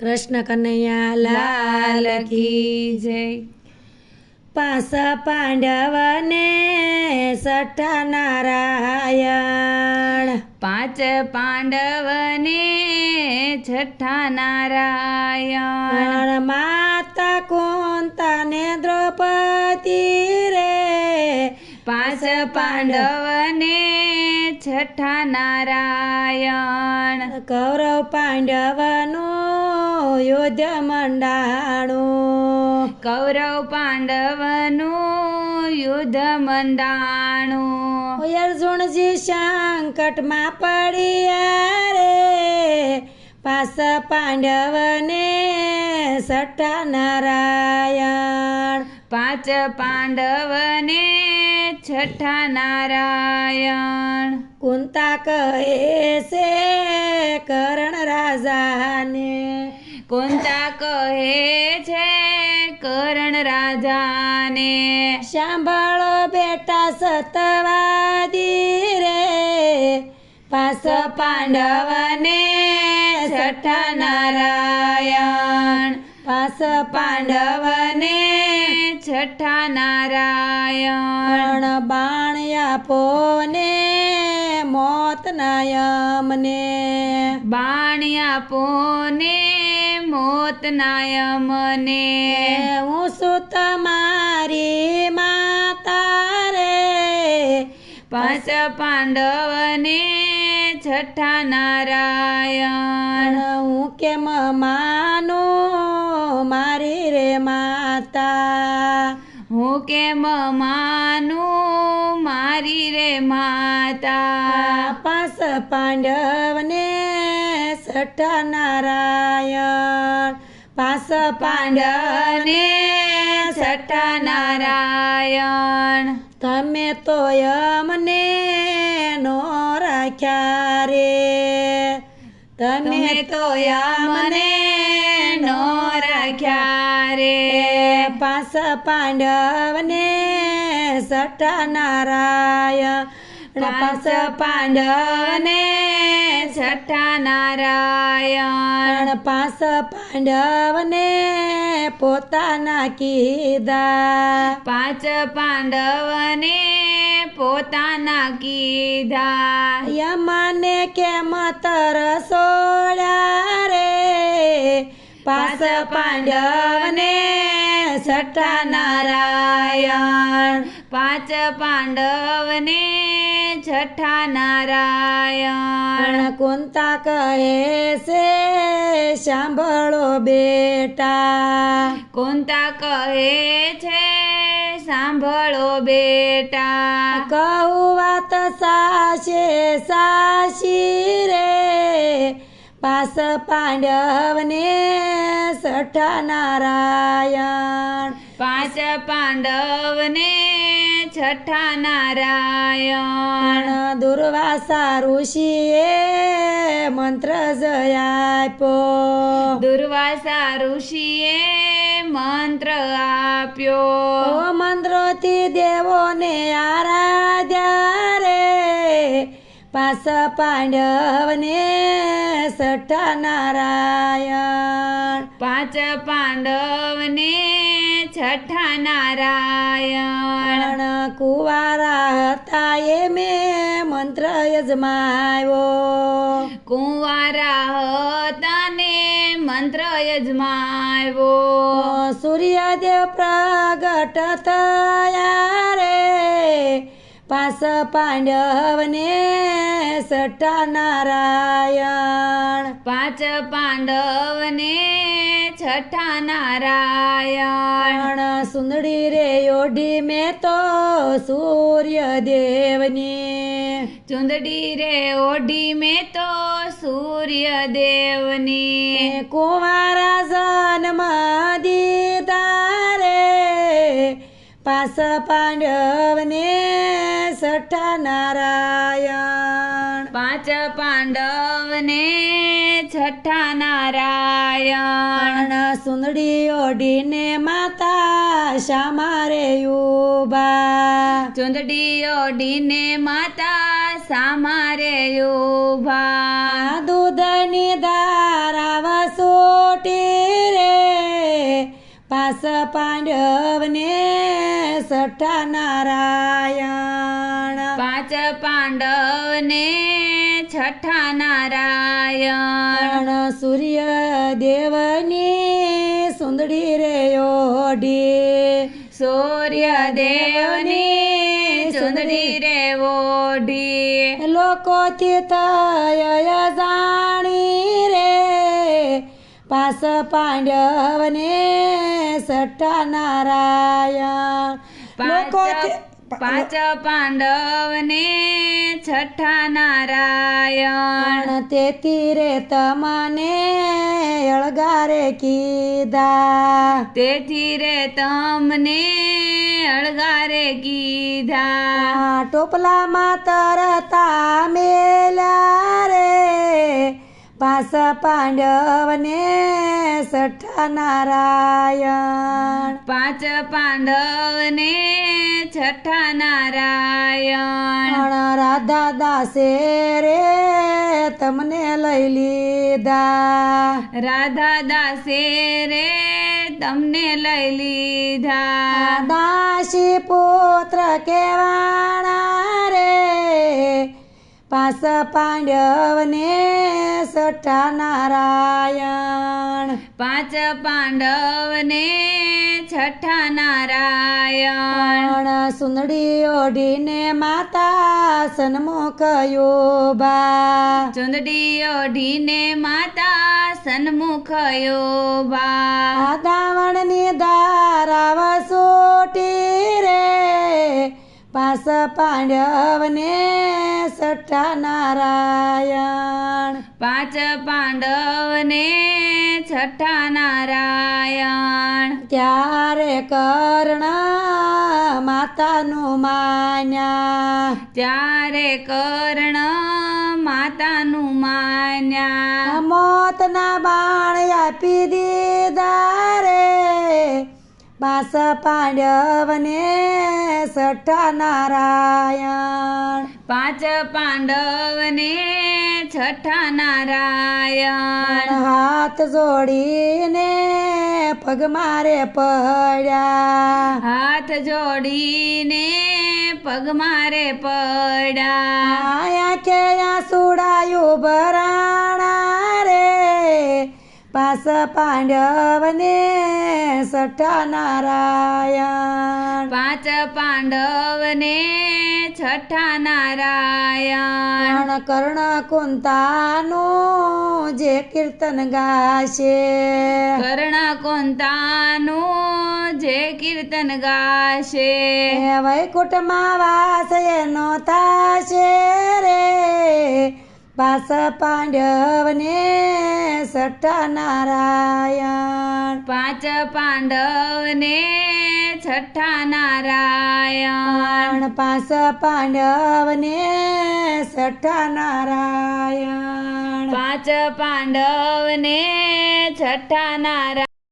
કૃષ્ણ કનૈયા લાલ કી જય. પાસ પાંડવને સઠ નારાયણ. પાંચ પાંડવને છઠ્ઠા નારાયણ. માતા કોંતાને દ્રૌપદી રે. પાંચ પાંડવને છઠ્ઠા નારાયણ. કૌરવ પાંડવનું યુદ્ધ મંડાણું કૌરવ પાંડવનું યુદ્ધ મંડાણું અર્જુનજી સંકટમાં પડ્યા રે પાસ પાંડવને સઠા નારાયણ પાંચ પાંડવને છઠ્ઠા નારાયણ કુંતા કહે છે કરણ રાજાને કુંતા કહે છે કરણ રાજાને? સાંભળો બેટા સતવાદી રે પાસ પાંડવને છઠ્ઠા નારાયણ પાસ પાંડવને છઠ્ઠા નારાયણ. બાણ આપો ને મોત નાયમને બાણિયા પોને મોત નાયમને હું શું તમારી માતા રે. પાંચ પાંડવને છઠ્ઠા નારાયણ. હું કેમ માનું મારી રે માતા? હું કેમ માનું મારી રે માતા? પાસ પાંડવને સઠા નારાયણ પાસ પાંડને છઠ્ઠા નારાયણ તમે તો અમને નો રાખ્યા રે. તમે તો અમને નો રાખ્યા રે. પાસ પાંડવને સઠા નારાયણ પાસ પાંડવને છઠ્ઠા નારાયણ પાસ પાંડવને પોતાના કીધા. પાંચ પાંડવને પોતાના કીધા. યમને કેમ તરસોડ્યા રે? પાસ પાંડવને છઠ્ઠા નારાયણ પાંચ પાંડવને છઠ્ઠા નારાયણ કુંતા કહે છે સાંભળો બેટા. કુંતા કહે છે સાંભળો બેટા. કહું વાત સાશે સાશી રે પાસ પાંડવને સઠા નારાયણ. પાંચ પાંડવને છઠ્ઠા નારાયણ પણ દુર્વાસા ઋષિએ મંત્ર જયાપ્યો દુર્વાસા ઋષિએ મંત્ર આપ્યો ઓ મંત્રોથી દેવોને આરાધ્યા રે પાસ પાંડવને સઠા નારાયણ પાંચ પાંડવને છઠ્ઠા નારાયણ પણ કુવારા હતા એ મેં મંત્ર યજમાવ્યો કુંવારા હતા ને મંત્ર યજમાવ્યો સૂર્યદેવ પ્રગટ થયા રે પાસ પાંડવને સઠા નારાયણ પાંચ પાંડવને છઠ્ઠા નારાયણ સુંદડી રે ઓઢી મેં તો સૂર્યદેવની. ચુંદડી રે ઓઢી મેં તો સૂર્યદેવની. કુંવારા જન્મ દીધા રે. પાસ પાંડવને સઠા નારાયણ પાંચ પાંડવને છઠ્ઠા નારાયણ સુંદડી ઓઢીને માતા શામારે ઊભા ચુંદડી ઓઢીને માતા સામારે યુભા દૂધની ધારા રે. પાસ પાંડવને સઠ્ઠા નારાયણ પાંચ પાંડવને છઠ્ઠા નારાયણ સૂર્ય દેવની સુંદડી રે ઓઢી. સૂર્ય દેવની સુંદડી રે ઓઢી. લોકોથી થય જાણી રે. પાસ પાંડવને સઠ્ઠા નારાયણ. લોકોથી પાંચ પાંડવને છઠ્ઠા નારાયણ. તેથી રે તમને અળગારે કીધા. તેથી રે તમને અળગારે કીધા. ટોપલામાં તરતા મેલા રે. પાસ પાંડવને સઠ્ઠા નારાયણ. પાંચ પાંડવને છઠ્ઠા નારાયણ પણ રાધા દાસે રે તમને લઈ લીધા રાધા દાસે રે તમને લઈ લીધા દાસી પુત્ર કેવાણા રે પાસ પાંડવને સઠ્ઠા નારાયણ પાંચ પાંડવને છઠ્ઠા નારાયણ સુંદડી ઓઢીને માતા સન્મુખ યોબા ચુંદડી ઓઢીને માતા સન્મુખ યોબા દાવણની ધારાવ સોટી પાસ પાંડવને છઠ્ઠા નારાયણ. પાંચ પાંડવને છઠ્ઠા નારાયણ. ત્યારે કર્ણ માતાનું માન્યા. ત્યારે કર્ણ માતાનું માન્યા. મોતના બાણ આપી દીધા. પાસ પાંડવને સઠ્ઠા નારાયણ. પાંચ પાંડવને છઠ્ઠા નારાયણ. હાથ જોડીને પગ મારે પડ્યા. હાથ જોડીને પગ મારે પડ્યા. આયા કે સુડાયું ભરાણા. પાસ પાંડવને છઠ્ઠા નારાયણ. પાંચ પાંડવને છઠ્ઠા નારાયણ. કર્ણ કુંતાનું જે કીર્તન ગાશે. કર્ણ કોંતાનું જે કીર્તન ગાશે. વૈકુંઠમાં વાસ એનો થાશે રે. પાસ પાંડવને છઠ્ઠા નારાયણ. પાંચ પાંડવને છઠ્ઠા નારાયણ. પાસ પાંડવને છઠ્ઠા નારાયણ. પાંચ પાંડવને છઠ્ઠા નારાયણ